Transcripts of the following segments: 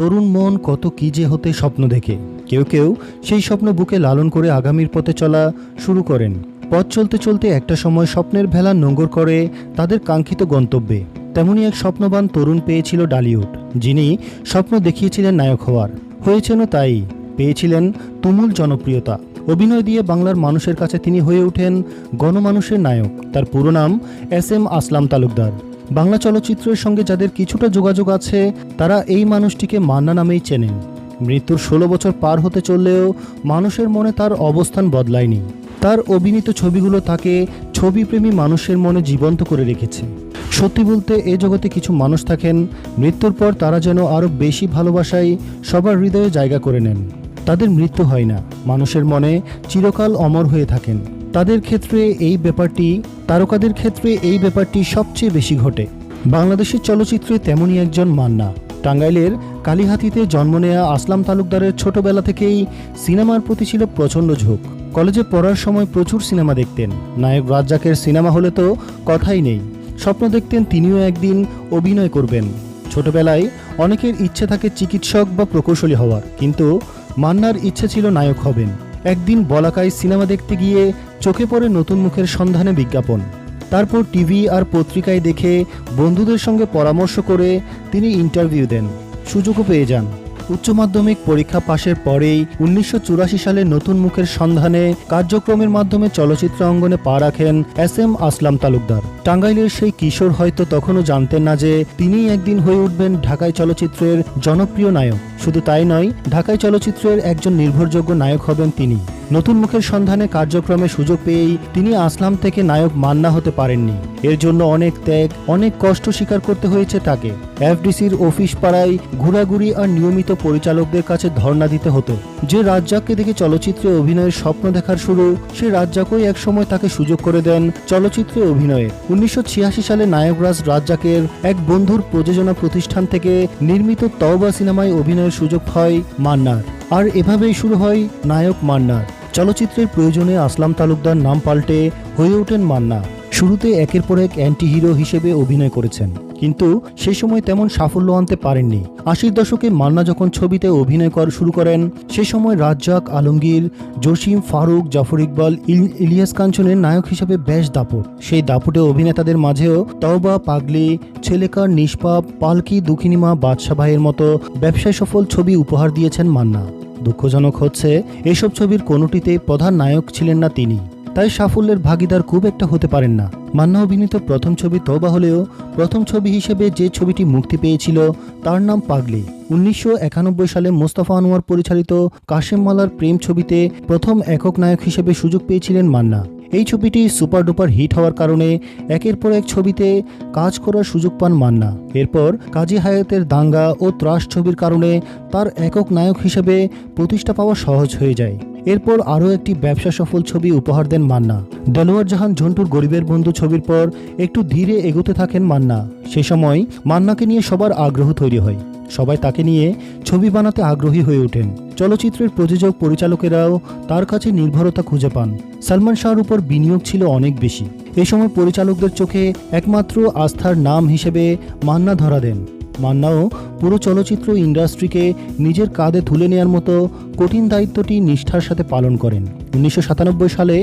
তরুণ মন কত কি যে হতে স্বপ্ন দেখে। কেউ কেউ সেই স্বপ্ন বুকে লালন করে আগামীর পথে চলা শুরু করেন। পথ চলতে চলতে একটা সময় স্বপ্নের ভেলা নোঙ্গর করে তাদের কাঙ্ক্ষিত গন্তব্যে। তেমনি এক স্বপ্নবান তরুণ পেয়েছিল ডালিউড যিনি স্বপ্ন দেখিয়েছিলেন নায়ক হওয়ার। হয়েছেনও তাই, পেয়েছিলেন তুমুল জনপ্রিয়তা। অভিনয় দিয়ে বাংলার মানুষের কাছে তিনি হয়ে ওঠেন গণমানুষের নায়ক। তার পুরো নাম এস এম আসলাম তালুকদার। বাংলা চলচ্চিত্রের সঙ্গে যাদের কিছুটা যোগাযোগ আছে, তারা এই মানুষটিকে মান্না নামেই চেনেন। মৃত্যুর ষোলো বছর পার হতে চললেও মানুষের মনে তার অবস্থান বদলায়নি। তার অভিনীত ছবিগুলো তাকে ছবিপ্রেমী মানুষের মনে জীবন্ত করে রেখেছে। সত্যি বলতে এ জগতে কিছু মানুষ থাকেন, মৃত্যুর পর তারা যেন আরও বেশি ভালোবাসায় সবার হৃদয়ে জায়গা করে নেন। তাদের মৃত্যু হয় না। মানুষের মনে চিরকাল অমর হয়ে থাকেন। তাদের ক্ষেত্রে এই ব্যাপারটি তারকাদের ক্ষেত্রে এই ব্যাপারটি সবচেয়ে বেশি ঘটে। বাংলাদেশের চলচ্চিত্রে তেমনই একজন মান্না। টাঙ্গাইলের কালীহাতিতে জন্ম নেয়া আসলাম তালুকদারের ছোটবেলা থেকেই সিনেমার প্রতি ছিল প্রচণ্ড ঝোঁক। কলেজে পড়ার সময় প্রচুর সিনেমা দেখতেন। নায়ক রাজ্জাকের সিনেমা হলে তো কথাই নেই। স্বপ্ন দেখতেন তিনিও একদিন অভিনয় করবেন। ছোটবেলায় অনেকের ইচ্ছে থাকে চিকিৎসক বা প্রকৌশলী হওয়ার, কিন্তু মান্নার ইচ্ছে ছিল নায়ক হবেন। একদিন বলাকায় সিনেমা দেখতে গিয়ে চোখে পড়ে নতুন মুখের সন্ধানে বিজ্ঞাপন। তারপর টিভি আর পত্রিকায় দেখে বন্ধুদের সঙ্গে পরামর্শ করে তিনি ইন্টারভিউ দেন। সুযোগও পেয়ে যান। উচ্চ মাধ্যমিক পরীক্ষা পাশের পরেই উনিশশো চুরাশি সালে নতুন মুখের সন্ধানে কার্যক্রমের মাধ্যমে চলচ্চিত্র অঙ্গনে পা রাখেন এস এম আসলাম তালুকদার। টাঙ্গাইলের সেই কিশোর হয়তো তখনও জানতেন না যে তিনিই একদিন হয়ে উঠবেন ঢাকায় চলচ্চিত্রের জনপ্রিয় নায়ক। শুধু তাই নয় ঢাকায় চলচ্চিত্রের একজন নির্ভরযোগ্য নায়ক হবেন তিনি। নতুন মুখের সন্ধানে কার্যক্রমে সুযোগ পেয়েই তিনি আসলাম থেকে নায়ক মান্না হতে পারেননি। এর জন্য অনেক ত্যাগ, অনেক কষ্ট স্বীকার করতে হয়েছে তাকে। এফডিসির অফিস পাড়ায় ঘোরাঘুরি আর নিয়মিত পরিচালকদের কাছে ধর্ণা দিতে হতো। যে রাজ্জাককে দেখে চলচ্চিত্রে অভিনয়ের স্বপ্ন দেখার শুরু, সে রাজ্জাকই একসময় তাকে সুযোগ করে দেন চলচ্চিত্রে অভিনয়ে। উনিশশো ছিয়াশি সালে নায়করাজ রাজ্জাকের এক বন্ধুর প্রযোজনা প্রতিষ্ঠান থেকে নির্মিত তওবা সিনেমায় অভিনয়ের সুযোগ হয় মান্নার। আর এভাবেই শুরু হয় নায়ক মান্নার। চলচ্চিত্রের প্রয়োজনে আসলাম তালুকদার নাম পাল্টে হয়ে ওঠেন মান্না। শুরুতে একের পর এক অ্যান্টি হিরো হিসেবে অভিনয় করেছেন। কিন্তু সে সময় তেমন সাফল্য আনতে পারেননি। আশির দশকে মান্না যখন ছবিতে অভিনয় করা শুরু করেন, সে সময় রাজ্জাক, আলমগীর, জসিম, ফারুক, জাফর ইকবাল ইলিয়াস কাঞ্চনের নায়ক হিসেবে বেশ দাপট। সেই দাপটে অভিনেতাদের মাঝেও তওবা, পাগলি, ছেলেকার নিষ্পাপ, পালকি, দুঃখিনীমা বাদশা ভাইয়ের মতো ব্যবসায় সফল ছবি উপহার দিয়েছেন মান্না। দুঃখজনক হচ্ছে, এসব ছবির কোনোটিতে প্রধান নায়ক ছিলেন না তিনি। তাই সাফল্যের ভাগিদার খুব একটা হতে পারেন না। মান্না অভিনীত প্রথম ছবি তবা হলেও প্রথম ছবি হিসেবে যে ছবিটি মুক্তি পেয়েছিল, তার নাম পাগলি। উনিশশো একানব্বই সালে মোস্তফা আনোয়ার পরিচালিত কাশেম মালার প্রেম ছবিতে প্রথম একক নায়ক হিসেবে সুযোগ পেয়েছিলেন মান্না। এই ছবিটি সুপার ডুপার হিট হওয়ার কারণে একের পর এক ছবিতে কাজ করার সুযোগ পান মান্না। এরপর কাজী হায়াতের দাঙ্গা ও ত্রাস ছবির কারণে তার একক নায়ক হিসেবে প্রতিষ্ঠা পাওয়া সহজ হয়ে যায়। এরপর আরও একটি ব্যবসা সফল ছবি উপহার দেন মান্না। দেলোয়ার জাহান ঝন্টুর গরিবের বন্ধু ছবির পর একটু ধীরে এগোতে থাকেন মান্না। সে সময় মান্নাকে নিয়ে সবার আগ্রহ তৈরি হয়। সবাই তাকে নিয়ে ছবি বানাতে আগ্রহী হয়ে ওঠেন। চলচ্চিত্রের প্রযোজক পরিচালকেরাও তার কাছে নির্ভরতা খুঁজে পান। সালমান শাহর উপর বিনিয়োগ ছিল অনেক বেশি। এ সময় পরিচালকদের চোখে একমাত্র আস্থার নাম হিসেবে মান্না ধরা দেন। মান্নাও পুরো চলচ্চিত্র ইন্ডাস্ট্রিকে নিজের কাঁধে তুলে নেওয়ার মতো কঠিন দায়িত্বটি নিষ্ঠার সাথে পালন করেন। উনিশশো সাতানব্বই সালে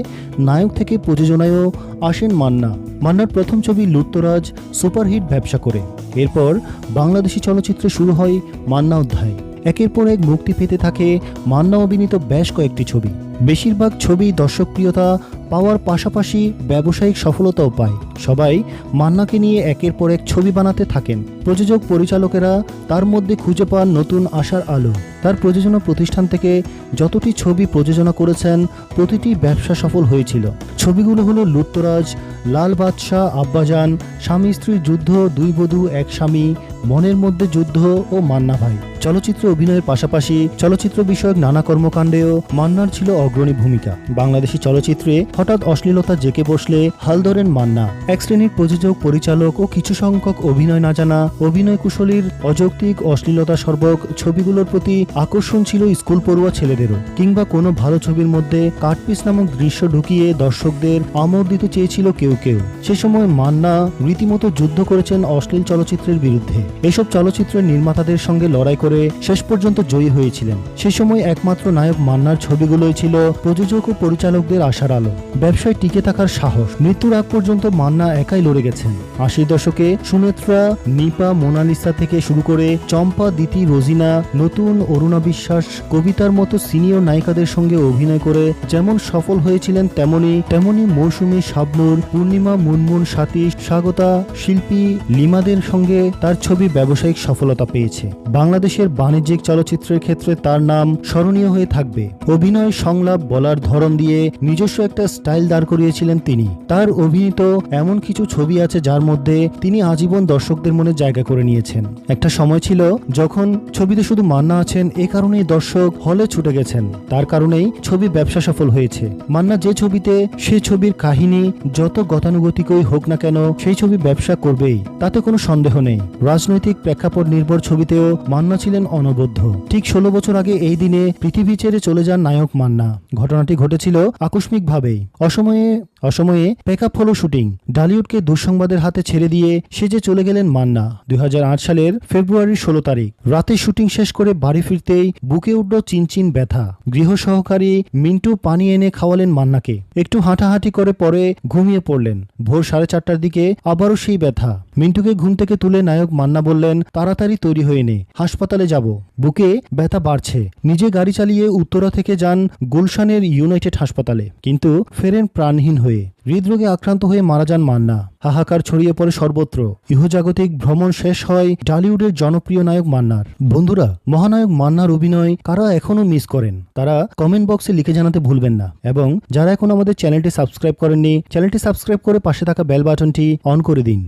নায়ক থেকে প্রযোজনায়ও আসেন মান্না। মান্নার প্রথম ছবি লুট্তরাজ সুপারহিট ব্যবসা করে। এরপর বাংলাদেশি চলচ্চিত্রে শুরু হয় মান্না অধ্যায়। একের পর এক মুক্তি পেতে থাকে মান্না অভিনীত বেশ কয়েকটি ছবি। বেশিরভাগ ছবি দর্শকপ্রিয়তা পাওয়ার পাশাপাশি ব্যবসায়িক সফলতাও পায়। সবাই মান্নাকে নিয়ে একের পর এক ছবি বানাতে থাকেন। প্রযোজক পরিচালকেরা তার মধ্যে খুঁজে পান নতুন আশার আলো। তার প্রযোজনা প্রতিষ্ঠান থেকে যতটি ছবি প্রযোজনা করেছেন, প্রতিটি ব্যবসা সফল হয়েছিল। ছবিগুলো হলো লুট্তরাজ লাল বাদশাহ, আব্বাজান স্বামী স্ত্রীর যুদ্ধ, দুই বধূ, এক স্বামী মনের মধ্যে যুদ্ধ ও মান্না ভাই। চলচ্চিত্র অভিনয়ের পাশাপাশি চলচ্চিত্র বিষয়ক নানা কর্মকাণ্ডেও মান্নার ছিল অগ্রণী ভূমিকা। বাংলাদেশি চলচ্চিত্রে হঠাৎ অশ্লীলতা জেকে বসলে হাল ধরেন মান্না। এক শ্রেণির প্রযোজক, পরিচালক ও কিছু সংখ্যক অভিনয় না জানা অভিনয় কুশলীর অযৌক্তিক অশ্লীলতা সর্বক ছবিগুলোর প্রতি আকর্ষণ ছিল স্কুল পড়ুয়া ছেলেদেরও। কিংবা কোনো ভালো ছবির মধ্যে কাটপিস নামক দৃশ্য ঢুকিয়ে দর্শকদের আমোদ দিতে চেয়েছিল কেউ কেউ। সে সময় মান্না রীতিমতো যুদ্ধ করেছেন অশ্লীল চলচ্চিত্রের বিরুদ্ধে। এসব চলচ্চিত্রের নির্মাতাদের সঙ্গে লড়াই করে শেষ পর্যন্ত জয়ী হয়েছিলেন। সে সময় একমাত্র নায়ক মান্নার ছবিগুলোই ছিল প্রযোজক ও পরিচালকদের আশার আলো। ব্যবসায় টিকে থাকার সাহস। মৃত্যুর আগ পর্যন্ত মান্না একাই লড়ে গেছেন। আশির দশকে সুনেত্রা, নিপা, মোনালিসা থেকে শুরু করে চম্পা দিতি রোজিনা, নতুন অরুণা বিশ্বাস, কবিতার মতো সিনিয়র নায়িকাদের সঙ্গে অভিনয় করে যেমন সফল হয়েছিলেন তেমনি তেমনি মৌসুমী শাবনুর, পূর্ণিমা, মুনমুন সাথী স্বাগতা, শিল্পী, লিমাদের সঙ্গে তার ছবি ব্যবসায়িক সফলতা পেয়েছে। বাংলাদেশের বাণিজ্যিক চলচ্চিত্রের ক্ষেত্রে তার নাম স্মরণীয় হয়ে থাকবে। অভিনয়, সংলাপ, বলার ধরন দিয়ে নিজস্ব একটা স্টাইল দাঁড় করিয়েছিলেন তিনি। তার অভিনীত এমন কিছু ছবি আছে যার মধ্যে তিনি আজীবন দর্শকদের মনে জায়গা করে নিয়েছেন। একটা সময় ছিল যখন ছবিতে শুধু মান্না আছেন, এ কারণেই দর্শক হলে ছুটে গেছেন। তার কারণেই ছবি ব্যবসা সফল হয়েছে। মান্না যে ছবিতে, সে ছবির কাহিনী যত গতানুগতিকই হোক না কেন, সেই ছবি ব্যবসা করবেই, তাতে কোনো সন্দেহ নেই। রাজনৈতিক প্রেক্ষাপট নির্ভর ছবিতেও মান্না ছিলেন অনবদ্য। ঠিক ষোলো বছর আগে এই দিনে পৃথিবী ছেড়ে চলে যান নায়ক মান্না। ঘটনাটি ঘটেছিল আকস্মিকভাবেই। অসময়ে অসময়ে প্যাকআপ হলো শুটিং। ডালিউডকে দুঃসংবাদের হাতে ছেড়ে দিয়ে সেজে চলে গেলেন মান্না। দুই হাজার আট সালের ফেব্রুয়ারির ষোলো তারিখ। রাতে শুটিং শেষ করে বাড়ি ফিরতেই বুকে উঠল চিনচিন ব্যথা। গৃহ সহকারী মিন্টু পানি এনে খাওয়ালেন মান্নাকে। একটু হাঁটাহাঁটি করে পরে ঘুমিয়ে পড়লেন। ভোর সাড়ে চারটার দিকে আবারও সেই ব্যথা। মিন্টুকে ঘুম থেকে তুলে নায়ক মান্না বললেন, তাড়াতাড়ি তৈরি হয়ে নে, হাসপাতালে যাব। বুকে ব্যথা বাড়ছে। নিজে গাড়ি চালিয়ে উত্তরা থেকে যান গুলশানের ইউনাইটেড হাসপাতালে। কিন্তু ফেরেন প্রাণহীন হয়ে। হৃদরোগে আক্রান্ত হয়ে মারা যান মান্না। হাহাকার ছড়িয়ে পড়ে সর্বত্র। ইহজাগতিক ভ্রমণ শেষ হয় টলিউডের জনপ্রিয় নায়ক মান্নার। বন্ধুরা, মহানায়ক মান্নার অভিনয় কারা এখনও মিস করেন? তারা কমেন্ট বক্সে লিখে জানাতে ভুলবেন না। এবং যারা এখন আমাদের চ্যানেলটি সাবস্ক্রাইব করেননি, চ্যানেলটি সাবস্ক্রাইব করে পাশে থাকা বেল বাটনটি অন করে দিন।